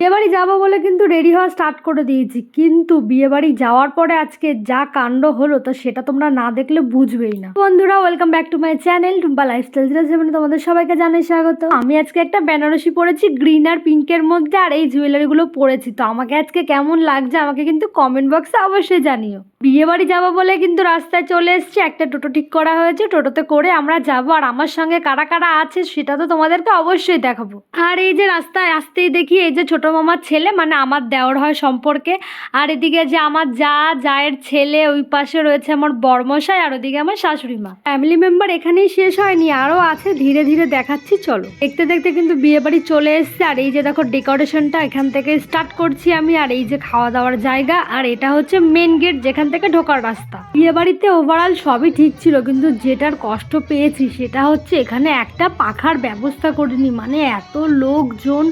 বিয়েবাড়ি যাব বলে কিন্তু রেডি হওয়া স্টার্ট করে দিয়েছি। কিন্তু বিয়েবাড়ি যাওয়ার পরে আজকে যা কাণ্ড হলো, তো সেটা তোমরা না দেখলে বুঝবেই না। বন্ধুরা welcome back to my channel Tumpa lifestyle সেভেনে তোমাদের সবাইকে জানাই স্বাগত। আমি আজকে একটা বেনারসি পরেছি গ্রিন আর পিঙ্কের মধ্যে, আর এই জুয়েলারিগুলো পরেছি। তো আমাকে আজকে কেমন লাগছে আমাকে কিন্তু কমেন্ট বক্সে অবশ্যই জানিও। বিয়ে বাড়ি যাব বলে কিন্তু রাস্তায় চলে এসেছি, একটা টোটো ঠিক করা হয়েছে, টোটোতে করে আমরা যাব। আর আমার সঙ্গে কারা কারা আছে, সেটা তো তোমাদেরকে অবশ্যই দেখাবো। আর এই যে রাস্তায় আসতেই দেখি, এই যে ছোট মামার ছেলে মানে আমার দেওর হয় সম্পর্কে। আর এদিকে যে আমার যা, জায়ের ছেলে ওই পাশে রয়েছে আমার বর্মশাই, আর ওদিকে আমার শাশুড়ি মা। ফ্যামিলি মেম্বার এখানেই শেষ হয়নি আরও আছে, ধীরে ধীরে দেখাচ্ছি, চলো। দেখতে দেখতে কিন্তু বিয়ে বাড়ি চলে এসছে, আর এই যে দেখো ডেকোরেশনটা, এখান থেকে স্টার্ট করছি আমি, আর এই যে খাওয়া দাওয়ার জায়গা, আর এটা হচ্ছে মেন গেট যেখান থেকে ঢোকার রাস্তা। বিয়ে বাড়িতে ওভারঅল সবই ঠিক ছিল, কিন্তু যেটার কষ্ট পেয়েছি, সেটা হচ্ছে এখানে একটা পাখার ব্যবস্থা করিনি মানে এত লোকজন,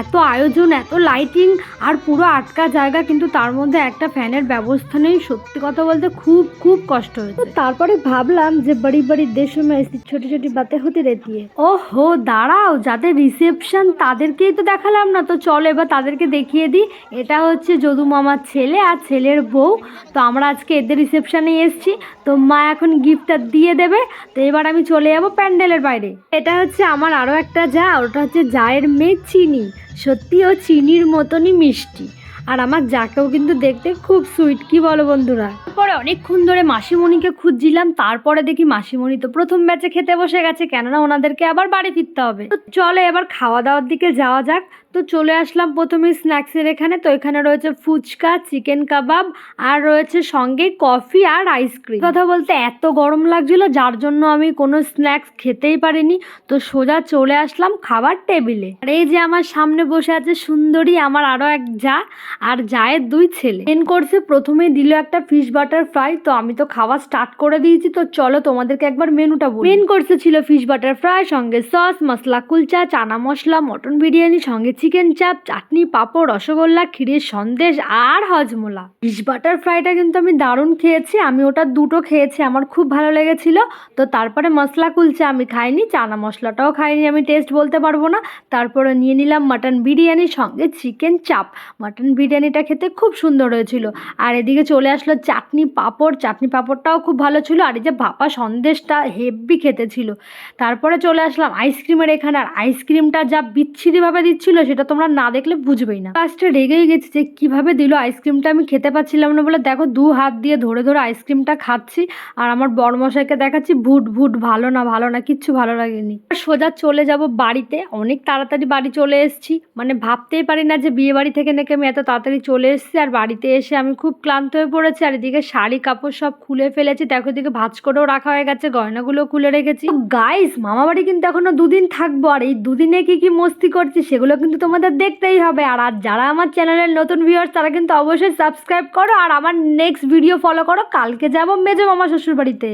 এত আয়োজন এত লাইটিং আর পুরো আটকা জায়গা কিন্তু তার মধ্যে একটা ফ্যানের ব্যবস্থা নেই। সত্যি কথা বলতে খুব খুব কষ্ট হয়েছে। তারপরে ভাবলাম যে বাড়ি বাড়ি দেশ মে এসি ছোট ছোট বাতে হতে রেতিয়ে ও হো দাঁড়াও যাদের রিসেপশন তাদেরকেই তো দেখালাম না। তো চলো এবার তাদেরকে দেখিয়ে দিই। এটা হচ্ছে যদু মামার ছেলে আর ছেলের বউ। তো আমরা আজকে এদের রিসেপশনে এসেছি। তো মা এখন গিফটটা দিয়ে দেবে। তো এবার আমি চলে যাব প্যান্ডেলের বাইরে। এটা হচ্ছে আমার আরও একটা যা ওটা হচ্ছে জায়ের মেয়ে চিনি। সত্যি ও চিনির মতনই মিষ্টি। আর আমার যাকেও কিন্তু দেখতে খুব সুইট কি বলো বন্ধুরা? তারপরে অনেকক্ষণ ধরে মাসিমণিকে খুঁজছিলাম, তারপরে দেখি মাসিমণি তো প্রথম ব্যাচে খেতে বসে গেছে, কেননা ওনাদেরকে আবার বাড়ি ফিরতে হবে। তো চলে এবার খাওয়া দাওয়ার দিকে যাওয়া যাক। তো চলে আসলাম প্রথমে স্ন্যাক্সের এখানে। তো এখানে রয়েছে ফুচকা চিকেন কাবাব আর রয়েছে সঙ্গে কফি আর আইসক্রিম কথা বলতে এত গরম লাগছিল, যার জন্য আমি কোনো স্ন্যাক্স খেতেই পারিনি। তো সোজা চলে আসলাম খাবার টেবিলে। আর এই যে আমার সামনে বসে আছে সুন্দরী, আমার আরও এক যা। আর জায়ের দুই ছেলে। মেন কোর্সে প্রথমেই দিল একটা ফিশ বাটার ফ্রাই তো আমি তো খাওয়া স্টার্ট করে দিয়েছি, তো চলো তোমাদেরকে একবার মেনুটা বলি। মেন কোর্সে ছিল ফিশ বাটার ফ্রাই সঙ্গে সস মশলা কুলচা, চানা মশলা মটন বিরিয়ানি, সঙ্গে চিকেন চাপ চাটনি, পাঁপড়, রসগোল্লা, ক্ষীরের সন্দেশ, আর হজমোলা। ফিশ বাটার ফ্রাইটা কিন্তু আমি দারুণ খেয়েছি, আমি ওটা দুটো খেয়েছি, আমার খুব ভালো লেগেছিল। তো তারপরে মশলা কুলচা আমি খাইনি, চানা মশলাটাও খাইনি, আমি টেস্ট বলতে পারব না। তারপরে নিয়ে নিলাম মাটন বিরিয়ানি, সঙ্গে চিকেন চাপ মাটন বিরিয়ানিটা খেতে খুব সুন্দর হয়েছিল। আর এদিকে চলে আসলো চাটনি পাঁপড়। চাটনি পাঁপড়টাও খুব ভালো ছিল। আর এই যে ভাপা সন্দেশটা হেভি খেতে ছিল। তারপরে চলে আসলাম আইসক্রিমের এখানে। আর আইসক্রিমটা যা বিচ্ছিরিভাবে দিচ্ছিল সেটা তোমরা না দেখলে বুঝবেই না। লাস্টে রেগেই গেছি যে কীভাবে দিল আইসক্রিমটা আমি খেতে পাচ্ছিলাম না বলে দেখো দু হাত দিয়ে ধরে ধরে আইসক্রিমটা খাচ্ছি। আর আমার বড়মশাইকে দেখাচ্ছি ভুট ভুট ভালো না ভালো না, কিচ্ছু ভালো লাগেনি। সোজা চলে যাব বাড়িতে। অনেক তাড়াতাড়ি বাড়ি চলে এসেছি। মানে ভাবতেই পারি না যে বিয়ে বাড়ি থেকে নাকি আমি এত তাড়াতাড়ি চলে এসেছি আর বাড়িতে এসে আমি খুব ক্লান্ত হয়ে পড়েছি। আর এদিকে শাড়ি, কাপড় সব খুলে ফেলেছি। দেখো এদিকে ভাজ করেও রাখা হয়ে গেছে গয়নাগুলো খুলে রেখেছি। গাইস মামা বাড়ি কিন্তু এখনও দুদিন থাকব। আর এই দুদিনে কি কি মস্তি করছি সেগুলো কিন্তু তোমাদের দেখতেই হবে। আর আর যারা আমার চ্যানেলের নতুন ভিউয়ার্স তারা কিন্তু অবশ্যই সাবস্ক্রাইব করো। আর আমার নেক্সট ভিডিও ফলো করো। কালকে যাব মেজো মামা শ্বশুর বাড়িতে